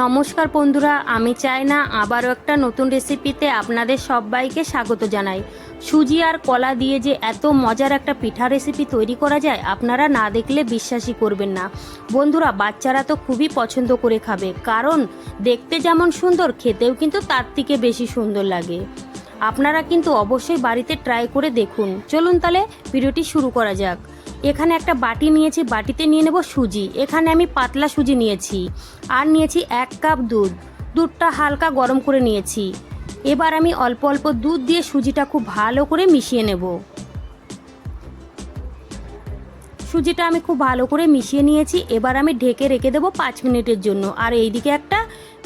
নমস্কার বন্ধুরা, আমি চাই না আবারও একটা নতুন রেসিপিতে আপনাদের সবাইকে স্বাগত জানাই। সুজি আর কলা দিয়ে যে এত মজার একটা পিঠা রেসিপি তৈরি করা যায়, আপনারা না দেখলে বিশ্বাসই করবেন না। বন্ধুরা, বাচ্চারা তো খুবই পছন্দ করে খাবে, কারণ দেখতে যেমন সুন্দর, খেতেও কিন্তু তার থেকে বেশি সুন্দর লাগে। আপনারা কিন্তু অবশ্যই বাড়িতে ট্রাই করে দেখুন। চলুন তাহলে ভিডিওটি শুরু করা যাক। এখানে একটা বাটি নিয়েছি, বাটিতে নিয়ে নেব সুজি। এখানে আমি পাতলা সুজি নিয়েছি আর নিয়েছি এক কাপ দুধ। দুধটা হালকা গরম করে নিয়েছি। এবার আমি অল্প অল্প দুধ দিয়ে সুজিটা খুব ভালো করে মিশিয়ে নেব। সুজিটা আমি খুব ভালো করে মিশিয়ে নিয়েছি। এবার আমি ঢেকে রেখে দেবো পাঁচ মিনিটের জন্য। আর এইদিকে একটা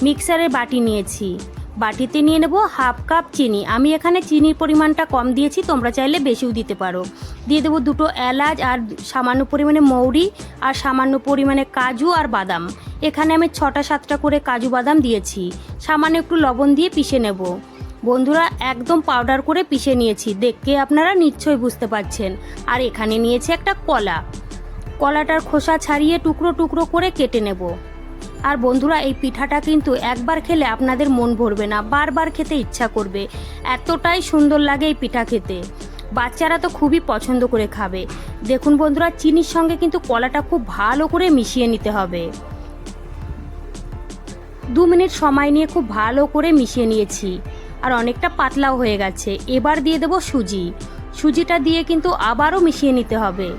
মিক্সারের বাটি নিয়েছি। বাটিতে নিয়ে নেব হাফ কাপ চিনি। আমি এখানে চিনির পরিমাণটা কম দিয়েছি, তোমরা চাইলে বেশিও দিতে পারো। দিয়ে দেবো দুটো এলাচ আর সামান্য পরিমাণে মৌরি আর সামান্য পরিমাণে কাজু আর বাদাম। এখানে আমি ছটা সাতটা করে কাজু বাদাম দিয়েছি। সামান্য একটু লবণ দিয়ে পিষে নেব। বন্ধুরা, একদম পাউডার করে পিষে নিয়েছি। দেখে আপনারা নিশ্চয়ই বুঝতে পারছেন। আর এখানে নিয়েছি একটা কলা। কলাটার খোসা ছাড়িয়ে টুকরো টুকরো করে কেটে নেব। আর বন্ধুরা, এই পিঠাটা কিন্তু একবার খেলে আপনাদের মন ভরবে না, বারবার খেতে ইচ্ছা করবে। এতটাই সুন্দর লাগে এই পিঠা খেতে। বাচ্চারা তো খুবই পছন্দ করে খাবে। দেখুন বন্ধুরা, চিনির সঙ্গে কিন্তু কলাটা খুব ভালো করে মিশিয়ে নিতে হবে। দু মিনিট সময় নিয়ে খুব ভালো করে মিশিয়ে নিয়েছি। আর অনেকটা পাতলাও হয়ে গেছে। এবার দিয়ে দেবো সুজি। সুজিটা দিয়ে কিন্তু আবারও মিশিয়ে নিতে হবে।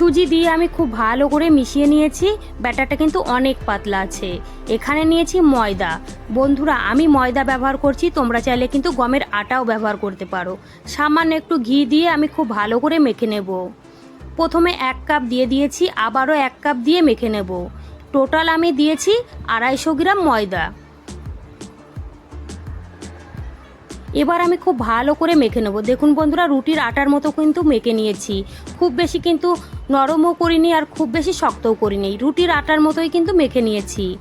সুজি দিয়ে আমি খুব ভালো করে মিশিয়ে নিয়েছি। ব্যাটারটা কিন্তু অনেক পাতলা আছে। এখানে নিয়েছি ময়দা। বন্ধুরা, আমি ময়দা ব্যবহার করছি, তোমরা চাইলে কিন্তু গমের আটাও ব্যবহার করতে পারো। সামান্য একটু ঘি দিয়ে আমি খুব ভালো করে মেখে নেব। প্রথমে এক কাপ দিয়ে দিয়েছি, আবারও এক কাপ দিয়ে মেখে নেব। টোটাল আমি দিয়েছি আড়াইশো গ্রাম ময়দা। এবার আমি খুব ভালো করে মেখে নেব। দেখুন বন্ধুরা, রুটির আটার মতো কিন্তু মেখে নিয়েছি। খুব বেশি কিন্তু নরমও করিনি আর খুব বেশি শক্তও করিনি। রুটির আটার মতোই কিন্তু মেখে নিয়েছি।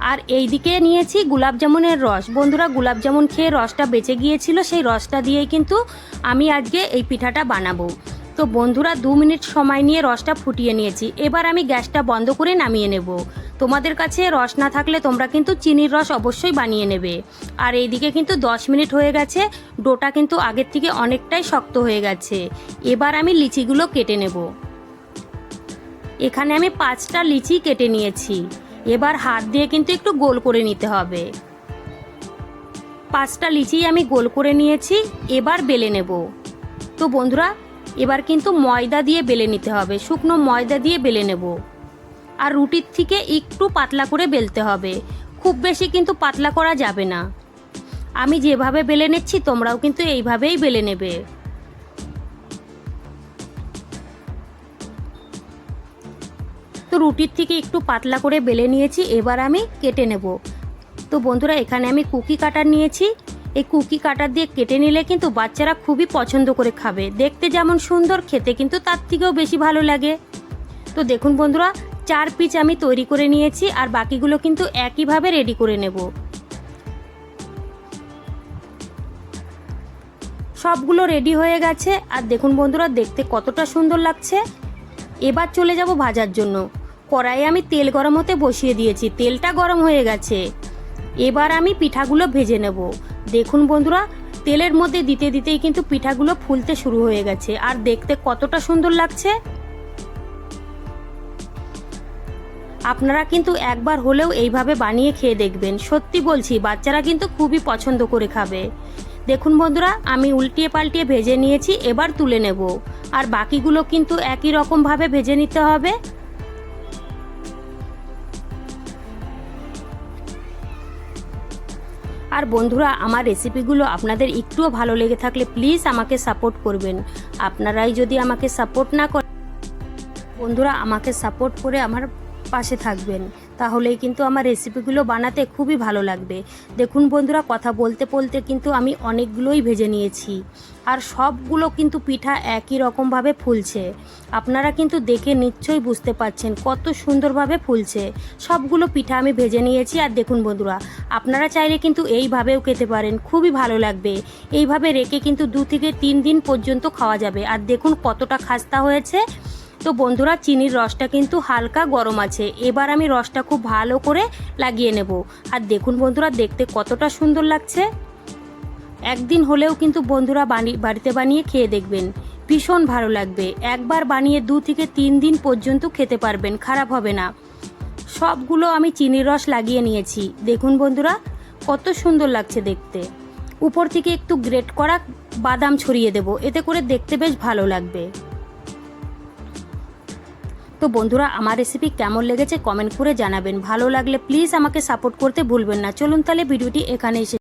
আর এই দিকে নিয়েছি জামুনের রস। বন্ধুরা জামুন খেয়ে রসটা বেঁচে গিয়েছিল, সেই রসটা দিয়েই কিন্তু আমি আজকে এই পিঠাটা বানাবো। তো বন্ধুরা, দু মিনিট সময় নিয়ে রসটা ফুটিয়ে নিয়েছি। এবার আমি গ্যাসটা বন্ধ করে নামিয়ে নেব। তোমাদের কাছে রস না থাকলে তোমরা কিন্তু চিনির রস অবশ্যই বানিয়ে নেবে। আর এইদিকে কিন্তু দশ মিনিট হয়ে গেছে, ডোটা কিন্তু আগের থেকে অনেকটাই শক্ত হয়ে গেছে। এবার আমি লিচিগুলো কেটে নেব। এখানে আমি পাঁচটা লিচি কেটে নিয়েছি। এবার হাত দিয়ে কিন্তু একটু গোল করে নিতে হবে। পাঁচটা লিচি আমি গোল করে নিয়েছি, এবার বেলে নেব। তো বন্ধুরা, এবার কিন্তু ময়দা দিয়ে বেলে নিতে হবে। শুকনো ময়দা দিয়ে বেলে নেব। আর রুটির থেকে একটু পাতলা করে বেলতে হবে। খুব বেশি কিন্তু পাতলা করা যাবে না। আমি যেভাবে বেলে নিচ্ছি, তোমরাও কিন্তু এইভাবেই বেলে নেবে। তো রুটির থেকে একটু পাতলা করে বেলে নিয়েছি, এবার আমি কেটে নেব। তো বন্ধুরা, এখানে আমি কুকি কাটার নিয়েছি। এই কুকি কাটার দিয়ে কেটে নিলে কিন্তু বাচ্চারা খুবই পছন্দ করে খাবে। দেখতে যেমন সুন্দর, খেতে কিন্তু তার থেকেও বেশি ভালো লাগে। তো দেখুন বন্ধুরা চার পিচ আমি তৈরি করে নিয়েছি আর বাকিগুলো কিন্তু একইভাবে রেডি করে নেব। সবগুলো রেডি হয়ে গেছে আর দেখুন বন্ধুরা, দেখতে কতটা সুন্দর লাগছে। এবার চলে যাব ভাজার জন্য। কড়াইয়ে আমি তেল গরম হতে বসিয়ে দিয়েছি, তেলটা গরম হয়ে গেছে। এবার আমি পিঠাগুলো ভেজে নেব। দেখুন বন্ধুরা, তেলের মধ্যে দিতে দিতেই কিন্তু পিঠাগুলো ফুলতে শুরু হয়ে গেছে। আর দেখতে কতটা সুন্দর লাগছে। আপনারা কিন্তু একবার হলেও এইভাবে বানিয়ে খেয়ে দেখবেন। সত্যি বলছি, বাচ্চারা কিন্তু খুবই পছন্দ করে খাবে। দেখুন বন্ধুরা, আমি উল্টিয়ে পাল্টিয়ে ভেজে নিয়েছি, এবার তুলে নেব। আর বাকিগুলো কিন্তু একই রকমভাবে ভেজে নিতে হবে। আর বন্ধুরা, আমার রেসিপিগুলো আপনাদের একটুও ভালো লেগে থাকলে প্লিজ আমাকে সাপোর্ট করবেন। আপনারাই যদি আমাকে সাপোর্ট না করেন বন্ধুরা, আমাকে সাপোর্ট করে আমার পাশে থাকবেন। তাহলেই কিন্তু আমার রেসিপিগুলো বানাতে খুবই ভালো লাগবে। দেখুন বন্ধুরা, কথা বলতে বলতে কিন্তু আমি অনেকগুলোই ভেজে নিয়েছি। আর সবগুলো কিন্তু পিঠা একই রকমভাবে ফুলছে। আপনারা কিন্তু দেখে নিশ্চয়ই বুঝতে পাচ্ছেন কত সুন্দরভাবে ফুলছে। সবগুলো পিঠা আমি ভেজে নিয়েছি। আর দেখুন বন্ধুরা, আপনারা চাইলে কিন্তু এইভাবেও খেতে পারেন। খুবই ভালো লাগবে। এইভাবে রেখে কিন্তু দু থেকে তিন দিন পর্যন্ত খাওয়া যাবে। আর দেখুন কতটা খাস্তা হয়েছে। তো বন্ধুরা, চিনির রসটা কিন্তু হালকা গরম আছে। এবার আমি রসটা খুব ভালো করে লাগিয়ে নেব। আর দেখুন বন্ধুরা, দেখতে কতটা সুন্দর লাগছে। একদিন হলেও কিন্তু বন্ধুরা বানি, বাড়িতে বানিয়ে খেয়ে দেখবেন। ভীষণ ভালো লাগবে। একবার বানিয়ে দু থেকে তিন দিন পর্যন্ত খেতে পারবেন, খারাপ হবে না। সবগুলো আমি চিনির রস লাগিয়ে নিয়েছি। দেখুন বন্ধুরা, কত সুন্দর লাগছে দেখতে। উপর থেকে একটু গ্রেট করা বাদাম ছড়িয়ে দেব। এতে করে দেখতে বেশ ভালো লাগবে। তো বন্ধুরা, আমার রেসিপি কেমন লেগেছে কমেন্ট করে জানাবেন। ভালো লাগলে প্লিজ আমাকে সাপোর্ট করতে ভুলবেন না। চলুন তাহলে ভিডিওটি এখানে এসে